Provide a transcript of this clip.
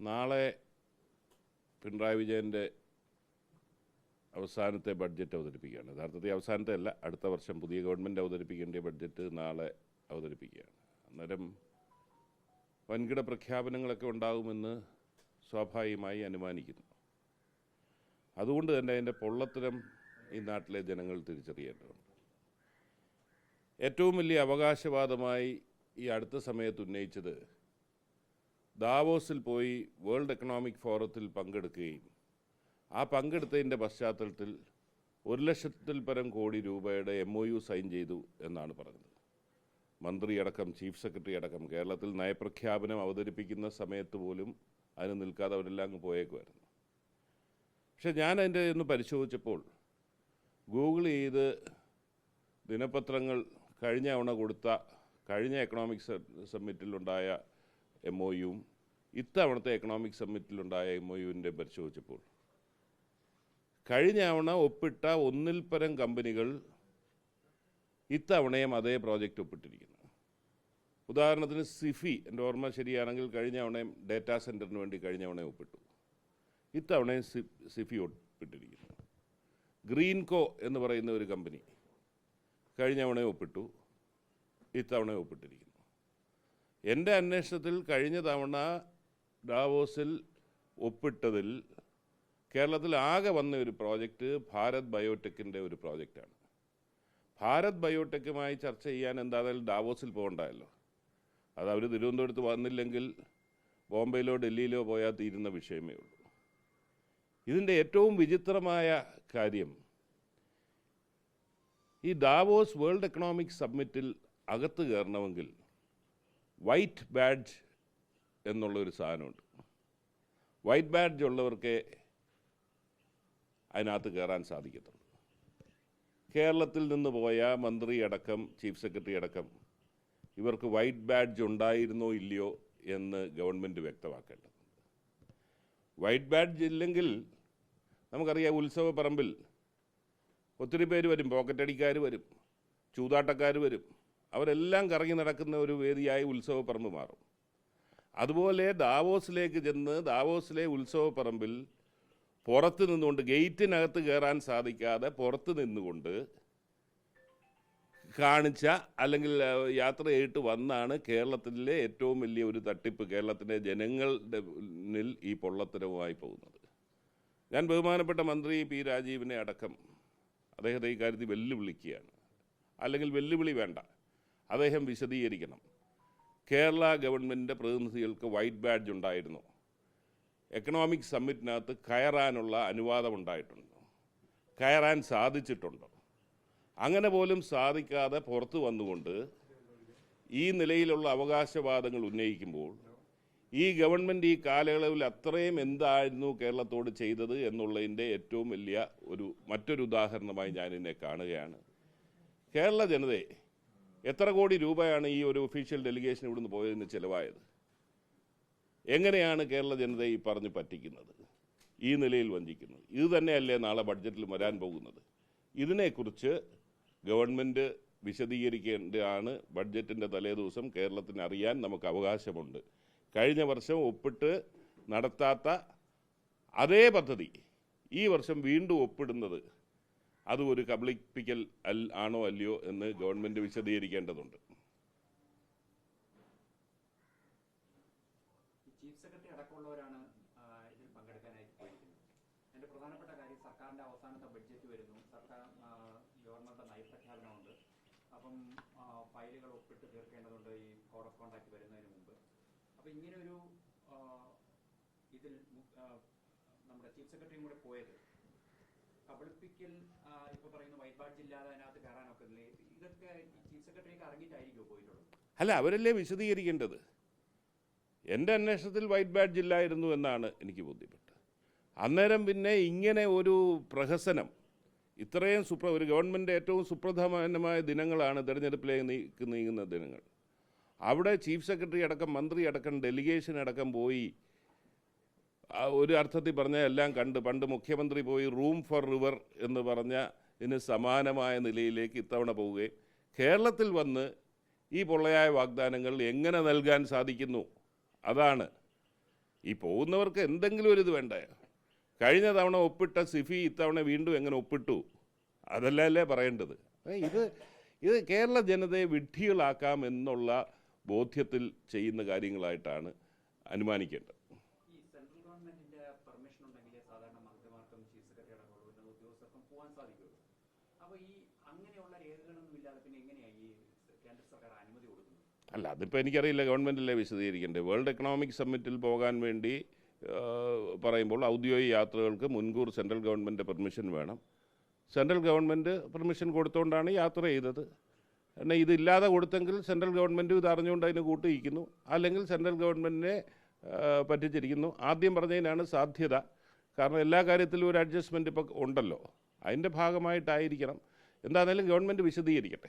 നാളെ പിണറായി വിജയന്റെ അവസാനത്തെ ബഡ്ജറ്റ് അവതരിപ്പിക്കുകയാണ്. യഥാർത്ഥത്തിൽ അവസാനത്തെ അല്ല അടുത്ത വർഷം പുതിയ ഗവൺമെന്റ് അവതരിപ്പിക്കേണ്ട ബഡ്ജറ്റ് നാളെ അവതരിപ്പിക്കുകയാണ്. അന്നേരം വൻകിട പ്രഖ്യാപനങ്ങളൊക്കെ ഉണ്ടാകുമെന്ന് സ്വാഭാവികമായി അനുമാനിക്കുന്നു. അതുകൊണ്ട് തന്നെ അതിന്റെ പൊള്ളത്തരം ഈ നാട്ടിലെ ജനങ്ങൾ തിരിച്ചറിയേണ്ടതുണ്ട്. ഏറ്റവും വലിയ അവകാശവാദമായി ഈ അടുത്ത സമയത്ത് ഉന്നയിച്ചത് ദാവോസിൽ പോയി വേൾഡ് എക്കണോമിക് ഫോറത്തിൽ പങ്കെടുക്കുകയും ആ പങ്കെടുത്തതിന്റെ പശ്ചാത്തലത്തിൽ ഒരു ലക്ഷത്തിൽ പരം കോടി രൂപയുടെ എം ഒ യു സൈൻ ചെയ്തു എന്നാണ് പറഞ്ഞത് മന്ത്രിയടക്കം ചീഫ് സെക്രട്ടറി അടക്കം കേരളത്തിൽ നയപ്രഖ്യാപനം അവതരിപ്പിക്കുന്ന സമയത്ത് പോലും അതിന് നിൽക്കാതെ അവരെല്ലാം അങ്ങ് പോയേക്കുമായിരുന്നു പക്ഷെ ഞാൻ അതിന്റെ ഒന്ന് പരിശോധിച്ചപ്പോൾ ഗൂഗിൾ ചെയ്ത് ദിനപത്രങ്ങൾ കഴിഞ്ഞ തവണ കൊടുത്ത കഴിഞ്ഞ എക്കണോമിക് സമ്മിറ്റിലുണ്ടായ എം ഒ യുവും ഇത്തവണത്തെ എക്കണോമിക് സമ്മിറ്റിലുണ്ടായ എം ഒ യുവിന്റെ പരിശോധിച്ചപ്പോൾ. കഴിഞ്ഞ തവണ ഒപ്പിട്ട ഒന്നിൽ പരം കമ്പനികൾ ഇത്തവണയും അതേ പ്രോജക്റ്റ് ഒപ്പിട്ടിരിക്കുന്നു. ഉദാഹരണത്തിന് സിഫി എന്റെ ഓർമ്മ ശരിയാണെങ്കിൽ കഴിഞ്ഞ തവണയും ഡേറ്റാ സെന്ററിന് വേണ്ടി കഴിഞ്ഞ തവണ ഒപ്പിട്ടു. ഇത്തവണയും സി സിഫി ഒപ്പിട്ടിരിക്കുന്നു. ഗ്രീൻകോ എന്ന് പറയുന്ന ഒരു കമ്പനി കഴിഞ്ഞ തവണ ഒപ്പിട്ടു. ഇത്തവണയും ഒപ്പിട്ടിരിക്കുന്നു. എന്റെ അന്വേഷണത്തിൽ കഴിഞ്ഞ തവണ ഡാവോസിൽ ഒപ്പിട്ടതിൽ കേരളത്തിൽ ആകെ വന്ന ഒരു പ്രോജക്റ്റ് ഭാരത് ബയോടെക്കിന്റെ ഒരു പ്രോജക്റ്റാണ്. ഭാരത് ബയോടെക്കുമായി ചർച്ച ചെയ്യാൻ എന്തായാലും ഡാവോസിൽ പോകണ്ടായല്ലോ. അത് അവർ തിരുവനന്തപുരത്ത് വന്നില്ലെങ്കിൽ ബോംബെയിലോ ഡൽഹിയിലോ പോയാൽ തീരുന്ന വിഷയമേ ഉള്ളൂ. ഇതിന്റെ ഏറ്റവും വിചിത്രമായ കാര്യം ഈ ഡാവോസ് വേൾഡ് എക്കണോമിക് സബ്മിറ്റിൽ അകത്ത് കയറണമെങ്കിൽ വൈറ്റ് ബാഡ്ജ് എന്നുള്ളൊരു സാധനമുണ്ട്. വൈറ്റ് ബാഡ്ജ് ഉള്ളവർക്ക് അതിനകത്ത് കയറാൻ സാധിക്കത്തുള്ളൂ. കേരളത്തിൽ നിന്ന് പോയ മന്ത്രി അടക്കം ചീഫ് സെക്രട്ടറി അടക്കം ഇവർക്ക് വൈറ്റ് ബാഡ്ജ് ഉണ്ടായിരുന്നോ ഇല്ലയോ എന്ന് ഗവൺമെന്റ് വ്യക്തമാക്കേണ്ടതുണ്ട്. വൈറ്റ് ബാഡ്ജ് ഇല്ലെങ്കിൽ നമുക്കറിയാം ഉത്സവ പറമ്പിൽ ഒത്തിരി പേര് വരും പോക്കറ്റടിക്കാർ വരും ചൂതാട്ടക്കാർ വരും. അവരെല്ലാം കറങ്ങി നടക്കുന്ന ഒരു വേദിയായി ഉത്സവ പറമ്പ് മാറും. അതുപോലെ ദാവോസിലേക്ക് ചെന്ന് ദാവോസിലെ ഉത്സവപ്പറമ്പിൽ പുറത്ത് നിന്നുകൊണ്ട് ഗേറ്റിനകത്ത് കയറാൻ സാധിക്കാതെ പുറത്ത് നിന്നുകൊണ്ട് കാണിച്ച അല്ലെങ്കിൽ യാത്ര ചെയ്തിട്ട് വന്നാണ് കേരളത്തിലെ ഏറ്റവും വലിയ ഒരു തട്ടിപ്പ് കേരളത്തിലെ ജനങ്ങളുടെ മുന്നിൽ ഈ പൊള്ളത്തരവുമായി പോകുന്നത്. ഞാൻ ബഹുമാനപ്പെട്ട മന്ത്രി പി രാജീവിനെ അടക്കം അദ്ദേഹത്തെ ഈ കാര്യത്തിൽ വെല്ലുവിളിക്കുകയാണ്. അല്ലെങ്കിൽ വെല്ലുവിളി വേണ്ട. അദ്ദേഹം വിശദീകരിക്കണം. കേരള ഗവൺമെന്റിന്റെ പ്രതിനിധികൾക്ക് വൈറ്റ് ബാഡ്ജ് ഉണ്ടായിരുന്നു. എക്കണോമിക് സമ്മിറ്റിനകത്ത് കയറാനുള്ള അനുവാദം ഉണ്ടായിട്ടുണ്ട്. കയറാൻ സാധിച്ചിട്ടുണ്ട്. അങ്ങനെ പോലും സാധിക്കാതെ പുറത്ത് വന്നുകൊണ്ട് ഈ നിലയിലുള്ള അവകാശവാദങ്ങൾ ഉന്നയിക്കുമ്പോൾ ഈ ഗവൺമെന്റ് ഈ കാലയളവിൽ അത്രയും എന്തായിരുന്നു കേരളത്തോട് ചെയ്തത് എന്നുള്ളതിന്റെ ഏറ്റവും വലിയ ഒരു മറ്റൊരു ഉദാഹരണമായി ഞാൻ ഇതിനെ കാണുകയാണ്. കേരള ജനതയെ എത്ര കോടി രൂപയാണ് ഈ ഒരു ഒഫീഷ്യൽ ഡെലിഗേഷൻ ഇവിടുന്ന് പോയതിന് ചിലവായത്? എങ്ങനെയാണ് കേരള ജനതയെ ഈ പറഞ്ഞ് പറ്റിക്കുന്നത്? ഈ നിലയിൽ വഞ്ചിക്കുന്നത്. ഇത് തന്നെയല്ലേ നാളെ ബഡ്ജറ്റിൽ വരാൻ പോകുന്നത്? ഇതിനെക്കുറിച്ച് ഗവൺമെന്റ് വിശദീകരിക്കേണ്ടതാണ് ബഡ്ജറ്റിന്റെ തലേദിവസം കേരളത്തിന് അറിയാൻ നമുക്ക് അവകാശമുണ്ട്. കഴിഞ്ഞ വർഷം ഒപ്പിട്ട് നടത്താത്ത അതേ പദ്ധതി ഈ വർഷം വീണ്ടും ഒപ്പിടുന്നത് അത് ഒരു കബളിപ്പിക്കൽ അൽ ആണോ അല്ലയോ എന്ന് ഗവൺമെന്റ് വിശദീകരിക്കേണ്ടതുണ്ട്. ചീഫ് സെക്രട്ടറി അടക്കമുള്ളവരാണ് ഇതിൽ പങ്കെടുക്കാനായിട്ട് പോയിരിക്കുന്നത്. എന്റെ പ്രധാനപ്പെട്ട കാര്യം സർക്കാരിന്റെ അവസാനത്തെ ബഡ്ജറ്റ് വരുന്നു. സർക്കാർ ഗവർണറുടെ നയപ്രഖ്യാപനമുണ്ട്. അപ്പം ഫയലുകൾ ഒപ്പിട്ട് തീർക്കേണ്ടതുണ്ട് ഈ കോഡ് ഓഫ് കോണ്ടാക്ട് വരുന്നതിന് മുമ്പ്. ഇങ്ങനെ ഒരു ഇതിൽ നമ്മുടെ ചീഫ് സെക്രട്ടറിയും കൂടെ പോയത് കബളിപ്പിക്കൽ ഇപ്പൊ പറയുന്ന ബാഡ്ജ് ഇല്ലാതെ അതിനകത്ത് കയറാനൊക്കെ ഇതൊക്കെ ചീഫ് സെക്രട്ടറിക്ക് അറിഞ്ഞിട്ടായിരിക്കും പോയിട്ടുള്ളത്? അല്ല അവരല്ലേ വിശദീകരിക്കേണ്ടത്? എന്റെ അന്വേഷണത്തിൽ വൈറ്റ് ബാഡ്ജ് ഇല്ലായിരുന്നു എന്നാണ് എനിക്ക് ബോധ്യപ്പെട്ടത്. അന്നേരം പിന്നെ ഇങ്ങനെ ഒരു പ്രഹസനം ഇത്രയും സുപ്ര ഒരു ഗവൺമെന്റ് ഏറ്റവും സുപ്രധാനമായ ദിനങ്ങളാണ് തിരഞ്ഞെടുപ്പിലേക്ക് നീങ്ങുന്ന ദിനങ്ങൾ. അവിടെ ചീഫ് സെക്രട്ടറി അടക്കം മന്ത്രി അടക്കം ഡെലിഗേഷൻ അടക്കം പോയി ഒരു അർത്ഥത്തിൽ പറഞ്ഞാൽ എല്ലാം കണ്ട്. പണ്ട് മുഖ്യമന്ത്രി പോയി റൂം ഫോർ റിവർ എന്ന് പറഞ്ഞ ഇതിന് സമാനമായ നിലയിലേക്ക് ഇത്തവണ പോവുകയും കേരളത്തിൽ വന്ന് ഈ പൊള്ളയായ വാഗ്ദാനങ്ങൾ എങ്ങനെ നൽകാൻ സാധിക്കുന്നു? അതാണ്. ഈ പോകുന്നവർക്ക് എന്തെങ്കിലും ഒരു വേണ്ടേ? കഴിഞ്ഞ തവണ ഒപ്പിട്ട സിഫി ഇത്തവണ വീണ്ടും എങ്ങനെ ഒപ്പിട്ടു? അതല്ലല്ലേ പറയേണ്ടത്. ഇത് ഇത് കേരള ജനതയെ വിഡ്ഢികളാക്കാം എന്നുള്ള ബോധ്യത്തിൽ ചെയ്യുന്ന കാര്യങ്ങളായിട്ടാണ് അനുമാനിക്കേണ്ടത് ഈ സെൻട്രൽ ഗവൺമെന്റിന്റെ പെർമിഷൻ ഉണ്ടെങ്കിലേ സാധാരണ മന്ത്രിമാർക്കും ചീഫ് സെക്രട്ടറി അടക്കമുള്ള ഉന്നത ഉദ്യോഗസ്ഥർക്കും പോകാൻ സാധിക്കുള്ളൂ. അപ്പൊ ഈ അങ്ങനെയുള്ള രേഖകളൊന്നും ഇല്ലാതെ പിന്നെ എങ്ങനെയാ ഈ കേന്ദ്ര സർക്കാർ അനുമതി കൊടുക്കുന്നത്? അല്ല അതിപ്പോൾ എനിക്കറിയില്ല ഗവൺമെന്റിലെ വിശദീകരിക്കേണ്ടത്? വേൾഡ് എക്കണോമിക് സമ്മിറ്റിൽ പോകാൻ വേണ്ടി പറയുമ്പോൾ ഔദ്യോഗിക യാത്രകൾക്ക് മുൻകൂർ സെൻട്രൽ ഗവൺമെന്റ് പെർമിഷൻ വേണം. സെൻട്രൽ ഗവൺമെന്റ് പെർമിഷൻ കൊടുത്തുകൊണ്ടാണ് യാത്ര ചെയ്തത്. എന്നാൽ ഇതില്ലാതെ കൊടുത്തെങ്കിൽ സെൻട്രൽ ഗവൺമെന്റ് ഇത് അറിഞ്ഞുകൊണ്ട് അതിന് കൂട്ടിയിരിക്കുന്നു. അല്ലെങ്കിൽ സെൻട്രൽ ഗവൺമെന്റിനെ പറ്റിച്ചിരിക്കുന്നു. ആദ്യം പറഞ്ഞതിനാണ് സാധ്യത. കാരണം എല്ലാ കാര്യത്തിലും ഒരു അഡ്ജസ്റ്റ്മെന്റ് ഇപ്പോൾ ഉണ്ടല്ലോ. അതിന്റെ ഭാഗമായിട്ടായിരിക്കണം. എന്താണെങ്കിലും ഗവൺമെന്റ് വിശദീകരിക്കട്ടെ.